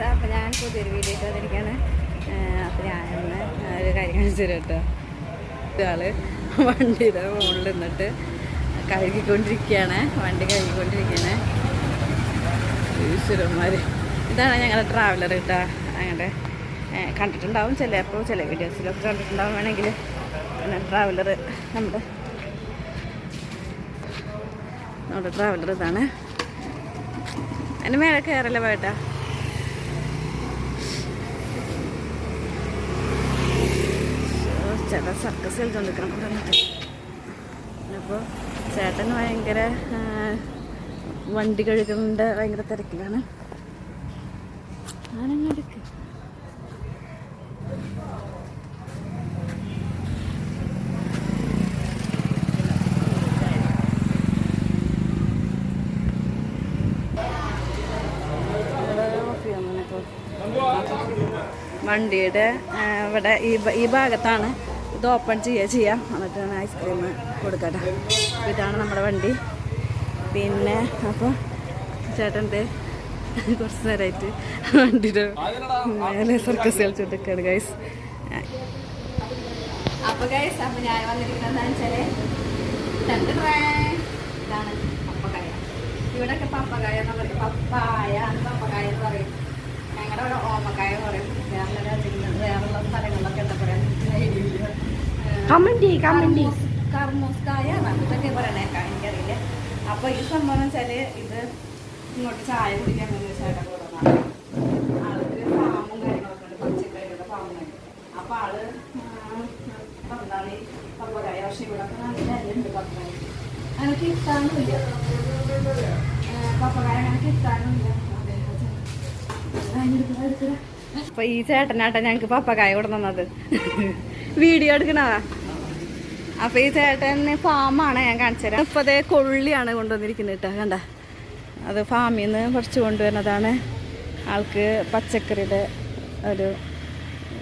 Guys അപ്പോൾ ഞാൻ പുതിയൊരു വീഡിയോ ഇട്ട് വന്നിരിക്കുകയാണ് അപ്പോൾ ഞാനൊന്ന് ഒരു കാര്യം കാണിച്ചു തരാം കേട്ടോ. ഒരാൾ വണ്ടിയുടെ മുകളിൽ നിന്നിട്ട് കഴുകിക്കൊണ്ടിരിക്കുകയാണ്. വണ്ടി കഴുകിക്കൊണ്ടിരിക്കുകയാണ്. ഈശ്വരന്മാർ ഇതാണ് ഞങ്ങളുടെ ട്രാവലർ കേട്ടോ. അങ്ങനെ കണ്ടിട്ടുണ്ടാവും ചിലപ്പോൾ ചില വീഡിയോസിലൊക്കെ കണ്ടിട്ടുണ്ടാവും വേണമെങ്കിൽ. ട്രാവലർ നമ്മുടെ നമ്മുടെ ട്രാവലർ ഇതാണ്. അതിന് മേലെ കയറല്ലേ പോയിട്ടാ? ചേട്ടൻ സർക്കസ് കളിച്ചോണ്ടിരിക്കണം കൂടെ അപ്പോൾ ചേട്ടൻ ഭയങ്കര വണ്ടി കഴുകുന്നുണ്ട്. ഭയങ്കര തിരക്കിലാണ്. ആനങ്ങടുക്ക് വണ്ടിയുടെ ഇവിടെ ഈ ഭാഗത്താണ് ഇത് ഓപ്പൺ ചെയ്യുക ചെയ്യാം. എന്നിട്ടാണ് ഐസ്ക്രീം കൊടുക്കട്ടെ ഇതാണ് നമ്മുടെ വണ്ടി. പിന്നെ അപ്പോൾ ചേട്ടന്റെ കുറച്ച് നേരമായിട്ട് വണ്ടിയുടെ മേലെ സർക്കസ് കളിച്ചിട്ടൊക്കെയാണ് ഗൈസ് അപ്പോൾ ഗൈസ് അപ്പോൾ ഞാൻ വന്നിരിക്കുന്നത് എന്താണെന്ന് വെച്ചാൽ ഇതാണ് പപ്പക്കായ ഇവിടെയൊക്കെ പപ്പക്കായ എന്ന് പറയും. പപ്പായ പപ്പക്കായ എന്ന് പറയും ഞങ്ങളുടെ ഇവിടെ ഓമക്കായ എന്ന് പറയും വേറെ രാജ്യങ്ങളിൽ വേറെയുള്ള സ്ഥലങ്ങളിലൊക്കെ എന്താ പറയാ കമന്റ് ചെയ്യ്, കമന്റ് ചെയ്യ്. കർമൂസ്കായ ഇതൊക്കെ പറയണേ എനിക്കറിയില്ല. അപ്പൊ ഈ സംഭവം വെച്ചാൽ ഇത് ഇങ്ങോട്ട് ചായ കുടിക്കാൻ വേണ്ടി ചേട്ടൻ കൊടുക്കുന്നതാണ് ആൾക്ക് ഫാമും കാര്യങ്ങളൊക്കെ ഉണ്ട് പച്ചക്കറിയുടെ ഫാമും ഉണ്ട്. അപ്പൊ ആൾ പറഞ്ഞാണ് ഈ പപ്പകായ പക്ഷെ ഇവിടെ നല്ല വിലയുണ്ട് പപ്പകായ അങ്ങനെ കിട്ടാനുമില്ല. പപ്പകായ അങ്ങനെ കിട്ടാനുമില്ല. അപ്പൊ ഈ ചേട്ടനാട്ടെ ഞങ്ങക്ക് പപ്പകായ കൊടുന്നത് വീഡിയോ എടുക്കണ അപ്പൊ ഈ ചേട്ടന് ഫാമാണ് ഞാൻ കാണിച്ചുതരാം. ഇപ്പൊ അതേ കൊള്ളിയാണ് കൊണ്ടുവന്നിരിക്കുന്നത് കേട്ടോ കണ്ട? അത് ഫാമിൽ നിന്ന് കുറച്ച് കൊണ്ടുവരുന്നതാണ്. ആൾക്ക് പച്ചക്കറിയുടെ ഒരു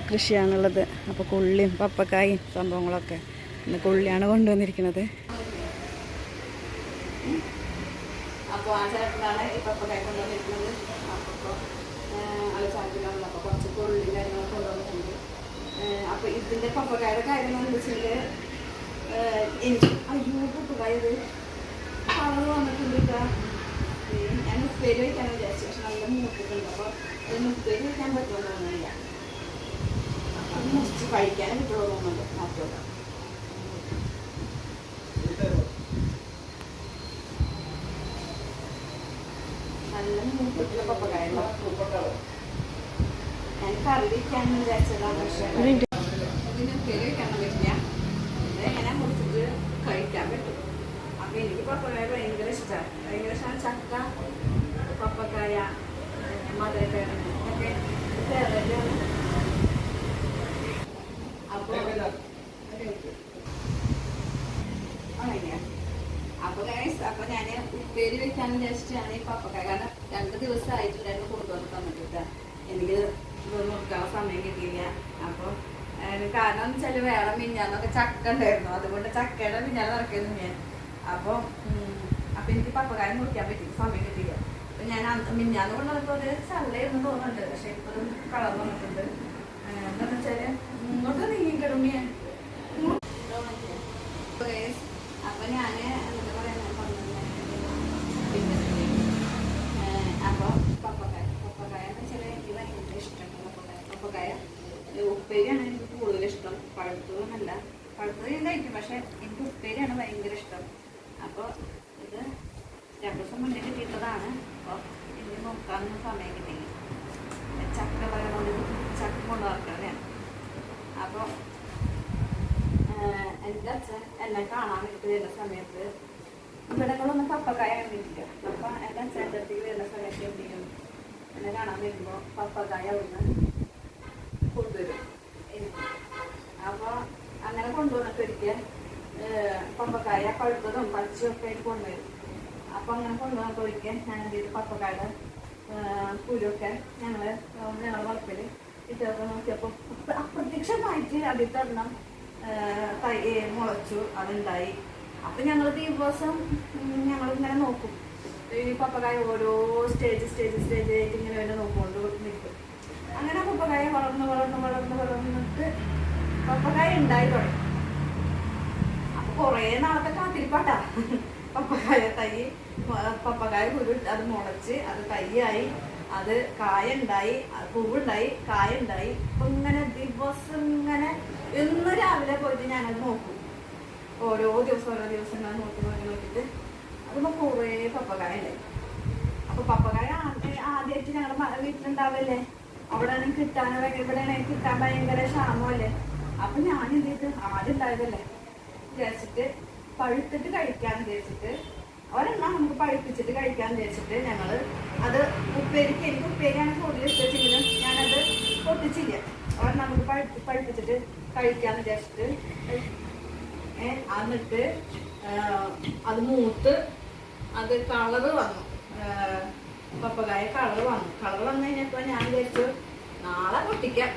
കൃഷിയാണുള്ളത്. അപ്പോൾ കൊള്ളിയും പപ്പക്കായും സംഭവങ്ങളൊക്കെ ഇന്ന് കൊള്ളിയാണ് കൊണ്ടുവന്നിരിക്കുന്നത്. അപ്പോൾ ആ ചേട്ടനാണ് പപ്പക്കായ കൊണ്ടുവന്നിരിക്കുന്നത്. അപ്പോൾ അപ്പോൾ കുറച്ച് കൊള്ളി കൊണ്ടുവന്നിട്ടുണ്ട്. അപ്പോൾ കാര്യം എന്ന് വെച്ചാൽ എനിക്ക് അയ്യോ കളർ വന്നിട്ടുണ്ട് ഞാൻ ഉപ്പേരി വയ്ക്കാൻ വിചാരിച്ചു. പക്ഷെ നല്ല മൂത്തിട്ടുണ്ട് അപ്പോൾ ഇതിന് ഉപ്പേരി വയ്ക്കാൻ പറ്റുമെന്ന് തോന്നുന്നില്ല. അത് മുറിച്ച് കഴിക്കാനും കിട്ടുമോ തോന്നുന്നുണ്ട്. നോക്കിയോക്കാം നല്ല മൂത്തിട്ടുള്ള പപ്പക്കായ ഞാൻ കറി വയ്ക്കാന്ന് വിചാരിച്ചതാണ് പക്ഷേ. അതിന് ഉപ്പേരി പറ്റില്ല. ഇത് എങ്ങനെ മുറിച്ചിട്ട് കഴിക്കാൻ പറ്റും? അപ്പം എനിക്ക് പപ്പക്കായ ഭയങ്കര ഇഷ്ടമാണ് ഭയങ്കര ഇഷ്ടമാണ് ചക്ക പപ്പക്കായ മധുരക്കിഴങ്ങ് ഒക്കെ ഫേവറേറ്റ് ആണ്. അപ്പൊ അങ്ങനെയാ. അപ്പൊ ഗൈസ് അപ്പൊ ഞാൻ ഉപ്പേരി വെക്കാൻ വിചാരിച്ചിട്ടാണ് ഈ പപ്പക്കായ. കാരണം രണ്ട് ദിവസമായിട്ടുണ്ടായിരുന്നു കൊണ്ടുവന്ന് തന്നിട്ട് എനിക്ക് ഇത് നോക്കാൻ സമയം കിട്ടിയില്ല. അപ്പൊ അതിന് കാരണം എന്ന് വെച്ചാൽ വേറെ മിഞ്ഞാന്നൊക്കെ ചക്ക ഉണ്ടായിരുന്നു. അതുകൊണ്ട് ചക്കയുടെ മിഞ്ഞാൽ നടക്കുന്നു ഞാൻ അപ്പൊ അപ്പൊ എനിക്ക് പപ്പക്കായ മുറിക്കാൻ പറ്റി. സമയം കിട്ടിയില്ല. അപ്പൊ ഞാൻ മിഞ്ഞാന്ന് കൊണ്ടുവന്നപ്പോ ഒരു ചള്ളയായിരുന്നു തോന്നുന്നുണ്ട്. പക്ഷെ ഇപ്പൊ കളർ വന്നിട്ടുണ്ട് ഏഹ് എന്താന്ന് വെച്ചാൽ ഇങ്ങോട്ട് നീങ്ങിക്കിടുമിയ അപ്പൊ ഞാൻ എന്താ പറയാ അപ്പൊ പപ്പക്കായ പപ്പക്കായ എന്ന് വെച്ചാൽ എനിക്ക് ഭയങ്കര ഇഷ്ടമാണ് പപ്പക്കായ പപ്പക്കായ ഈ ഉപ്പേരിയാണ് എനിക്ക് കൂടുതൽ ഇഷ്ടം പഴുത്തതൊന്നല്ല പഴുത്തത് ഞാൻ കഴിക്കും പക്ഷെ എനിക്ക് ഉപ്പേരിയാണ് ഭയങ്കര ഇഷ്ടം. അപ്പോൾ ഇത് രണ്ടു ദിവസം മുന്നേ കിട്ടിയിട്ടതാണ് അപ്പോൾ ഇനി നോക്കാനൊന്നും സമയം കിട്ടിയില്ല. ചക്ക പറയുന്നത് ചക്ക കൊണ്ടുവരട്ടെ അപ്പോൾ എന്റെ അച്ഛൻ എന്നെ കാണാൻ വേണ്ടി വരുന്ന സമയത്ത് ഇവിടങ്ങളൊന്നും പപ്പക്കായ കണ്ടിട്ടില്ല. അപ്പം എന്റെ അച്ഛന്റെ അടുത്തേക്ക് വരുന്ന സമയത്ത് എന്ത് ചെയ്യും എന്നെ കാണാൻ വരുമ്പോൾ പപ്പക്കായ ഒന്ന് കൊണ്ടുവരും. അപ്പോൾ അങ്ങനെ കൊണ്ടുവന്നിട്ട് ഒരിക്കൽ പപ്പക്കായ പഴുത്തതും പച്ചയും ഒക്കെ ആയിട്ട് കൊണ്ടുവരും അപ്പം അങ്ങനെ കൊണ്ടുവന്നിട്ട് ഒരിക്കൽ ഞാൻ എന്ത് ചെയ്തു പപ്പക്കായുടെ കുരുവൊക്കെ ഞങ്ങൾ ഞങ്ങളുടെ വളപ്പിൽ ഇട്ടൊക്കെ നോക്കിയപ്പോൾ അപ്രത്യക്ഷമായിട്ട് അതിൽ തരണം തൈ മുളച്ചു അതുണ്ടായി. അപ്പം ഞങ്ങൾ ദിവസം ഞങ്ങളിങ്ങനെ നോക്കും. ഈ പപ്പക്കായ ഓരോ സ്റ്റേജ് സ്റ്റേജ് സ്റ്റേജ് ആയിട്ട് ഇങ്ങനെ തന്നെ നോക്കുകൊണ്ട് നിൽക്കും. അങ്ങനെ പപ്പക്കായ വളർന്ന് വളർന്ന് വളർന്ന് വളർന്നിട്ട് പപ്പക്കായ ഉണ്ടായി തുടങ്ങി. കൊറേ നാളത്തെ കാത്തിരിപ്പാട്ടാ. പപ്പക്കായ തൈ പപ്പക്കായ കുരു അത് മുളച്ച് അത് തൈയായി. അത് കായ ഉണ്ടായി അത് പൂവുണ്ടായി കായ ഉണ്ടായി അപ്പൊ ഇങ്ങനെ ദിവസം ഇങ്ങനെ ഇന്ന് രാവിലെ പോയിട്ട് ഞാനത് നോക്കും. ഓരോ ദിവസം ഓരോ ദിവസം ഞാൻ നോക്കി നോക്കി നോക്കിയിട്ട് അതിപ്പോ കുറേ പപ്പക്കായ ഉണ്ടായി അപ്പൊ പപ്പക്കായ ആദ്യമായിട്ട് ഞങ്ങളുടെ വീട്ടിലുണ്ടാവല്ലേ? അവിടെ കിട്ടാനോ ഭയങ്കര ഇവിടെ കിട്ടാൻ ഭയങ്കര ക്ഷാമല്ലേ അപ്പൊ ഞാൻ എന്ത് ചെയ്തു ആദ്യം ഉണ്ടായതല്ലേ? വിചാരിച്ചിട്ട് പഴുത്തിട്ട് കഴിക്കാന്ന് വിചാരിച്ചിട്ട് ഒരെണ്ണം നമുക്ക് പഴുപ്പിച്ചിട്ട് കഴിക്കാന്ന് വിചാരിച്ചിട്ട് ഞങ്ങൾ അത് ഉപ്പേരിക്ക് എനിക്ക് ഉപ്പേരിയാണ് കൂടുതൽ ഇഷ്ടമെങ്കിലും ഞാനത് പൊട്ടിച്ചില്ല. ഒരെണ്ണം നമുക്ക് പഴുപ്പി പഴുപ്പിച്ചിട്ട് കഴിക്കാന്ന് വിചാരിച്ചിട്ട് എന്നിട്ട് അത് മൂത്ത് അത് കളറ് വന്നു. പപ്പകായ കളറ് വന്നു. കളറ് വന്നു കഴിഞ്ഞപ്പോ ഞാൻ വിചാരിച്ചു നാളെ പൊട്ടിക്കാം.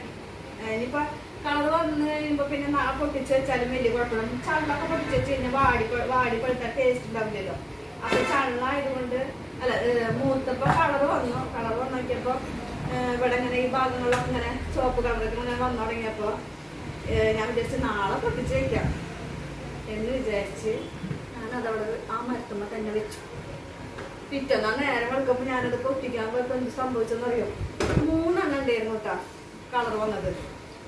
ആ, ഇനിയിപ്പോ കളറ് വന്ന് കഴിയുമ്പോ പിന്നെ നാളെ പൊട്ടിച്ച് വെച്ചാലും വലിയ കുഴപ്പമില്ല. ചള്ളൊക്കെ പൊട്ടിച്ച് വെച്ച് കഴിഞ്ഞാൽ വാടി വാടി പഴുത്ത ടേസ്റ്റ് ഉണ്ടാവില്ലല്ലോ. അപ്പൊ ചള്ളായതുകൊണ്ട് അല്ല മൂത്തപ്പോൾ മൂത്തപ്പോ കളറ് വന്നു. കളറ് വന്നോക്കിയപ്പോ ഇവിടെ ഇങ്ങനെ ഈ ഭാഗങ്ങളിലൊക്കെ ഇങ്ങനെ ചുവപ്പ് കളറൊക്കെ ഇങ്ങനെ വന്നു തുടങ്ങിയപ്പോ ഞാൻ വിചാരിച്ചു നാളെ പൊട്ടിച്ച് വെക്കാം എന്ന് വിചാരിച്ച് ഞാനതവിടെ ആ മരത്തുമ്പോ തന്നെ വെച്ചു. പിറ്റന്നാ നേരം വെളുക്കുമ്പോൾ ഞാനത് പൊട്ടിക്കാൻ പോയപ്പോൾ എന്ത് സംഭവിച്ചെന്നറിയോ? മൂന്നെണ്ണം ഉണ്ടായിരുന്നു കേട്ടാ കളർ വന്നത്.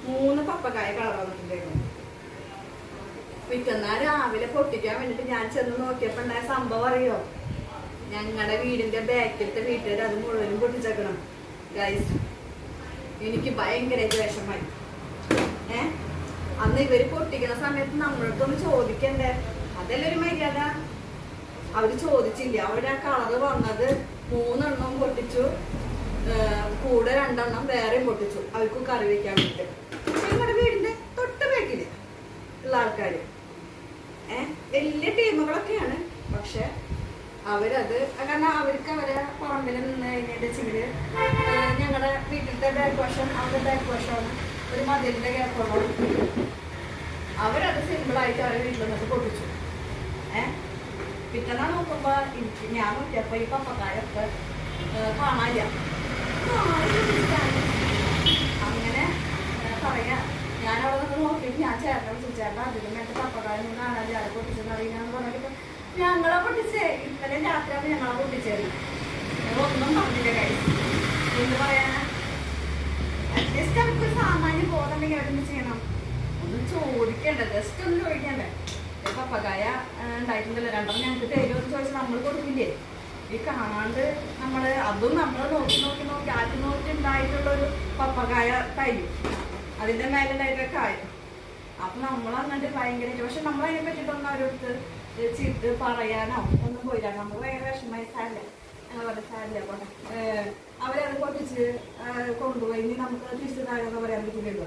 മൂന്ന് പപ്പക്കായ കളർ വന്നിട്ടുണ്ടായിരുന്നു. പിറ്റന്നാ രാവിലെ പൊട്ടിക്കാൻ വേണ്ടിട്ട് ഞാൻ ചെന്ന് നോക്കിയപ്പോ ഉണ്ടായ സംഭവം അറിയോ? ഞങ്ങളുടെ വീടിന്റെ ബാക്കിലത്തെ വീട്ടുകാർ അത് മുഴുവനും പൊട്ടിച്ചേക്കണം. ഗൈസ് എനിക്ക് ഭയങ്കരമായിട്ട് വിഷമായി ഏ? അന്ന് ഇവർ പൊട്ടിക്കുന്ന സമയത്ത് നമ്മളടുത്തൊന്ന് ചോദിക്കണ്ടേ? അതല്ലേ ഒരു മര്യാദ? അവർ ചോദിച്ചില്ല. അവർ ആ കളറ് വന്നത് മൂന്നെണ്ണം പൊട്ടിച്ചു. കൂടെ രണ്ടെണ്ണം വേറെയും പൊട്ടിച്ചു. അവർക്ക് കറി വെക്കാൻ വേണ്ടിട്ട് ഞങ്ങളുടെ വീടിന്റെ തൊട്ട് ബാക്കിൽ ഉള്ള ആൾക്കാർ വലിയ ടീമുകളൊക്കെയാണ്. പക്ഷെ അവരത് കാരണം അവർക്ക് അവരെ പറമ്പിൽ നിന്ന് കഴിഞ്ഞിട്ടുണ്ടെങ്കിൽ ഞങ്ങളുടെ വീട്ടിലത്തെ ബാക്ക് വശം അവരുടെ ബാക്ക് വശമാണ് ഒരു മതിലിന്റെ ഗ്യാപ്പുള്ളൂ അവരത് സിമ്പിളായിട്ട് അവരെ വീട്ടിൽ നിന്നൊക്കെ പൊട്ടിച്ചു. ഏഹ് പിറ്റന്നാ നോക്കുമ്പോ എനിക്ക് ഞാൻ നോക്കിയപ്പോ ഈ പപ്പക്കായൊക്കെ കാണാനില്ല കാണാനില്ല. അങ്ങനെ ഏഹ് പറയാ ഞാൻ അവിടെ നിന്ന് നോക്കിയിട്ട് ഞാൻ ചേട്ടനെ വിളിച്ചു ചേട്ടൻ അതിലും എന്റെ പപ്പക്കായൊന്നും കാണാനില്ല അത് പൊട്ടിച്ചെന്ന് അറിയാന്ന് പറഞ്ഞിട്ട് ഞങ്ങളെ പൊട്ടിച്ചേ ഇന്നലെ രാത്രിയാണ് ഞങ്ങളെ പൊട്ടിച്ചത് ഒന്നും പറഞ്ഞില്ല കൈ എന്ത് പറയാനാ അറ്റ്ലീസ്റ്റ് അവർക്ക് സാമാന്യ ബോധമുണ്ടെങ്കിൽ അവരെന്ത് ചെയ്യണം ഒന്ന് ചോദിക്കണ്ട ജസ്റ്റ് ഒന്ന് ചോദിക്കണ്ടേ ആ, ഉണ്ടായിട്ടുണ്ടല്ലോ രണ്ടെണ്ണം ഞങ്ങൾക്ക് തരുമോ എന്ന് ചോദിച്ചാൽ നമ്മൾ കൊടുക്കില്ലേ ഈ കാണാണ്ട് നമ്മൾ അതും നമ്മൾ നോക്കി നോക്കി നോക്കി ആറ്റി നോക്കി ഉണ്ടായിട്ടുള്ള ഒരു പപ്പക്കായ അതിന്റെ അതിന്റെ മേലുണ്ടായിട്ടുള്ള കായം അപ്പൊ നമ്മൾ അങ്ങോട്ട് ഭയങ്കര പക്ഷെ നമ്മൾ അതിനെ പറ്റിയിട്ടൊന്നും അവരടുത്ത് ചീട്ട് പറയാനോ ഒന്നും പോയില്ല. നമ്മൾ ഭയങ്കര വിഷമമായി സാരില്ല. സാരില്ല അവരത് പൊട്ടിച്ച് കൊണ്ടുപോയി. ഇനി നമുക്ക് തിരിച്ചു താഴെന്ന് പറയാൻ പറ്റില്ലല്ലോ.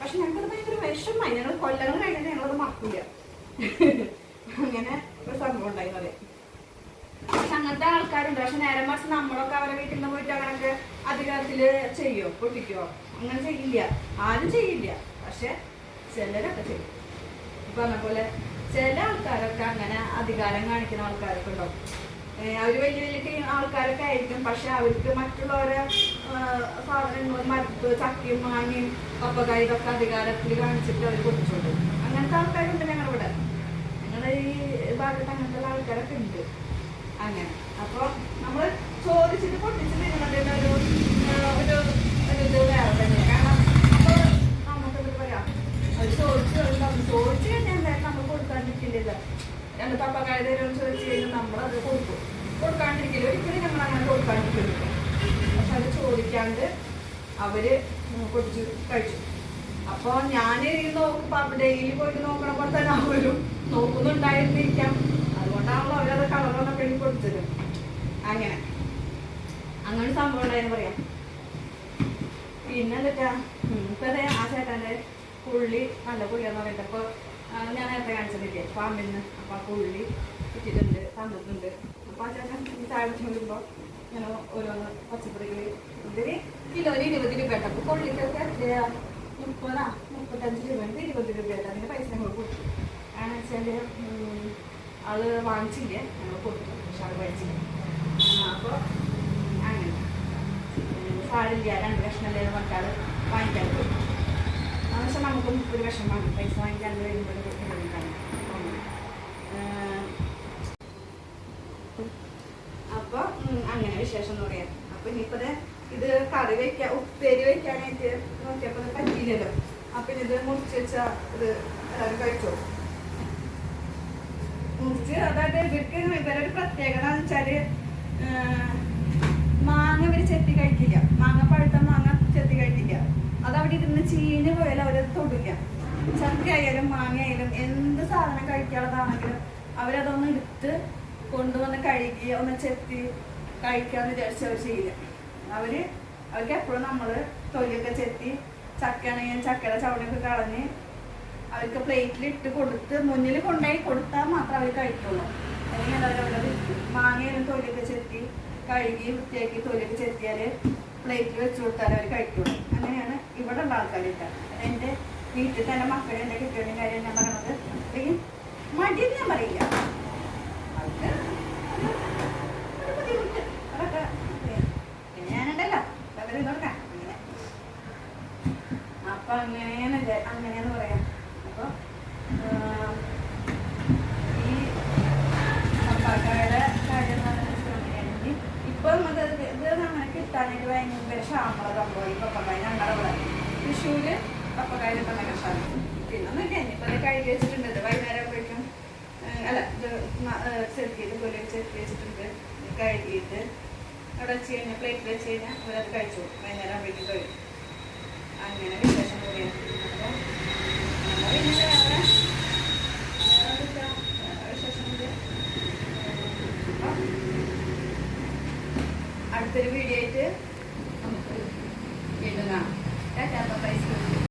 പക്ഷെ ഞങ്ങൾക്ക് ഭയങ്കര വിഷമമായി. ഞങ്ങൾ കൊല്ലങ്ങൾ കഴിഞ്ഞാൽ ഞങ്ങളത് മറക്കില്ല അങ്ങനെ ഒരു സംഭവം ഉണ്ടായി പറയാം. പക്ഷെ അങ്ങനത്തെ ആൾക്കാരുണ്ട്. പക്ഷെ നേരെ മറിച്ച് നമ്മളൊക്കെ അവരെ വീട്ടിൽ നിന്ന് പോയിട്ട് അങ്ങനൊക്കെ അധികാരത്തിൽ ചെയ്യോ? പൊട്ടിക്കോ? അങ്ങനെ ചെയ്യില്ല. ആരും ചെയ്യില്ല. പക്ഷെ ചിലരൊക്കെ ചെയ്യും. ഇപ്പൊ പറഞ്ഞ പോലെ ചില ആൾക്കാരൊക്കെ അങ്ങനെ അധികാരം കാണിക്കുന്ന ആൾക്കാരൊക്കെ ഉണ്ടാവും. അവർ വലിയ വലിയ ടീം ആൾക്കാരൊക്കെ ആയിരിക്കും. പക്ഷെ അവർക്ക് മറ്റുള്ളവരെ സാധനങ്ങൾ മരത്ത് ചക്കയും മാങ്ങയും പപ്പക്കായ ഇതൊക്കെ അധികാരത്തിൽ കാണിച്ചിട്ട് അവർ പോകും. അങ്ങനത്തെ ആൾക്കാരുണ്ട് ഞങ്ങളിവിടെ ഞങ്ങളുടെ ഈ ഭാഗത്ത് അങ്ങനത്തെ ആൾക്കാരൊക്കെ ഉണ്ട്. അങ്ങനെ. അപ്പൊ നമ്മൾ ചോദിച്ചിട്ട് പൊട്ടിച്ച് തിന്നതിന്റെ ഒരു ഒരു ഇത് വേറെ തന്നെ രണ്ട് പപ്പക്കായ തരുമെന്ന് ചോദിച്ചു കഴിഞ്ഞാൽ നമ്മളത് കൊടുക്കും. കൊടുക്കാണ്ടിരിക്കില്ല. ഒരിക്കലും നമ്മൾ അങ്ങനെ കൊടുക്കാണ്ടിരിക്കില്ല. പക്ഷെ അത് ചോദിക്കാണ്ട് അവർ കൊടിച്ച് കഴിച്ചു. അപ്പൊ ഞാൻ നോക്കും ഡെയിലി പോയിട്ട് നോക്കണ പോലെ തന്നെ അവരും നോക്കുന്നുണ്ടായിരുന്നിരിക്കാം. അതുകൊണ്ടാണല്ലോ അവരത് കളറൊക്കെ എഴുതി കൊടുത്തത്. അങ്ങനെ. അങ്ങനെ സംഭവം ഉണ്ടായെന്ന് പറയാം. പിന്നെ എന്താ ഇപ്പൊ ആ ചേട്ടന്റെ പുള്ളി നല്ല പുള്ളിയാന്ന് പറയുന്നത് അപ്പൊ ആ, ഞാൻ നേരത്തെ കാണിച്ചിട്ടില്ലേ പാമ്പിൽ നിന്ന് അപ്പൊ ആ പുള്ളി ഇട്ടിട്ടുണ്ട് തന്നിട്ടുണ്ട്. അപ്പൊ ആ ചേട്ടൻ ഈ താഴെ വരുമ്പോൾ ഇങ്ങനെ ഓരോന്ന് പച്ചക്കറികൾ ഇതിൽ കിലോന് ഇരുപത് രൂപ അപ്പോൾ അപ്പൊ പുള്ളിക്കൊക്കെ മുപ്പതാ മുപ്പത്തഞ്ച് രൂപ ഉണ്ട് ഇരുപത് രൂപ അതിന്റെ പൈസ ഞങ്ങൾ കൊടുത്തു. കാരണം വെച്ചാൽ അത് വാങ്ങിച്ചില്ലേ? ഞങ്ങൾ കൊടുത്തു. പക്ഷെ അത് മേടിച്ചില്ല അപ്പോൾ അപ്പൊ അങ്ങനെ. സാരില്ല രണ്ട് കഷ്ണല്ലേ മറ്റാൾ വാങ്ങിക്കാൻ പോയി എന്നുവെച്ചാൽ നമുക്കും ഒരു വിഷമമാണ്. പൈസ വാങ്ങിക്കാൻ വരുമ്പോൾ ബുദ്ധിമുട്ടാണ് അപ്പോൾ അപ്പൊ അങ്ങനെ വിശേഷം എന്ന് പറയാം. അപ്പൊ ഇനിയിപ്പത് ഇത് കറി വെക്കാൻ ഉപ്പേരി വെക്കാനായിട്ട് നോക്കിയപ്പോ പറ്റിയില്ലല്ലോ. അപ്പൊ ഇനി ഇത് മുറിച്ച് വെച്ച ഇത് എല്ലാവരും കഴിച്ചോ? മുറിച്ച് അതായത് ഇവർക്ക് ഇവരുടെ ഒരു പ്രത്യേകത എന്ന് വെച്ചാൽ മാങ്ങ ഇവർ ചെത്തി കഴിക്കില്ല. മാങ്ങ പഴുത്ത മാങ്ങ ചെത്തി കഴിക്കില്ല. അത് അവിടെ ഇരുന്ന് ചീഞ്ഞ് പോയാലും അവരത് തൊടില്ല. ചക്ക ആയാലും മാങ്ങ എന്ത് സാധനം കഴിക്കാനുള്ളതാണെങ്കിലും അവരതൊന്ന് എടുത്ത് കൊണ്ടുവന്ന് കഴുകി ഒന്ന് ചെത്തി കഴിക്കാന്ന് വിചാരിച്ച് അവർ ചെയ്യില്ല. അവർ അവർക്ക് എപ്പോഴും നമ്മൾ തൊലിയൊക്കെ ചെത്തി ചക്കയാണെങ്കിൽ ചക്കയുടെ ചവണയൊക്കെ കളഞ്ഞ് അവർക്ക് പ്ലേറ്റിൽ ഇട്ട് കൊടുത്ത് മുന്നിൽ കൊണ്ടുപോയി കൊടുത്താൽ മാത്രമേ അവർ കഴിക്കുള്ളൂ. അല്ലെങ്കിൽ അവരവിടെ മാങ്ങയിലും തൊലിയൊക്കെ ചെത്തി കഴുകി വൃത്തിയാക്കി തൊലിയൊക്കെ ചെത്തിയാൽ പ്ലേറ്റിൽ വെച്ച് കൊടുത്താൽ അവർ കഴിക്കുള്ളൂ. അങ്ങനെയാണ് ഇവിടെ ഉള്ള ആൾക്കാരിട്ട എന്റെ വീട്ടിൽ തന്നെ മക്കളെ എന്റെ കുട്ടികളുടെ കാര്യം ഞാൻ പറയണത് അല്ലെങ്കിൽ മടിയെന്ന് ഞാൻ പറയില്ല. ഒരു ബുദ്ധിമുട്ട്. അതൊക്കെ അങ്ങനെയാണ് പറയാം. അപ്പൊ ആഹ്, ഈ പപ്പാക്കായുടെ കാര്യം എന്ന് പറഞ്ഞിട്ടുണ്ടെങ്കിൽ ഇപ്പൊ നമുക്ക് ഇത് ഇത് അങ്ങനെ കിട്ടാനായിട്ട് ഭയങ്കര ക്ഷാമമുള്ള സംഭവം ഈ പപ്പക്കായ ഞങ്ങളുടെ അവിടെ തൃശ്ശൂര് പപ്പക്കായ ക്ഷാമം. പിന്നെ ഒന്നും കഴുകി വെച്ചിട്ടുണ്ട്. വൈകുന്നേരം ആകുമ്പോഴേക്കും അല്ല ഇത് ചെറുക്കിയിട്ട് പോലെ ചെറുക്കി വെച്ചിട്ടുണ്ട്. കഴുകിയിട്ട് അവിടെ വെച്ച് കഴിഞ്ഞാൽ പ്ലേറ്റിൽ വെച്ച് കഴിഞ്ഞാൽ അവരത് കഴിച്ചു വൈകുന്നേരം ആകുമ്പോഴേക്കും കഴിയും. അങ്ങനെ വിശേഷം കൂടിയാണ്. അടുത്തൊരു വീഡിയോ ആയിട്ട് какая-то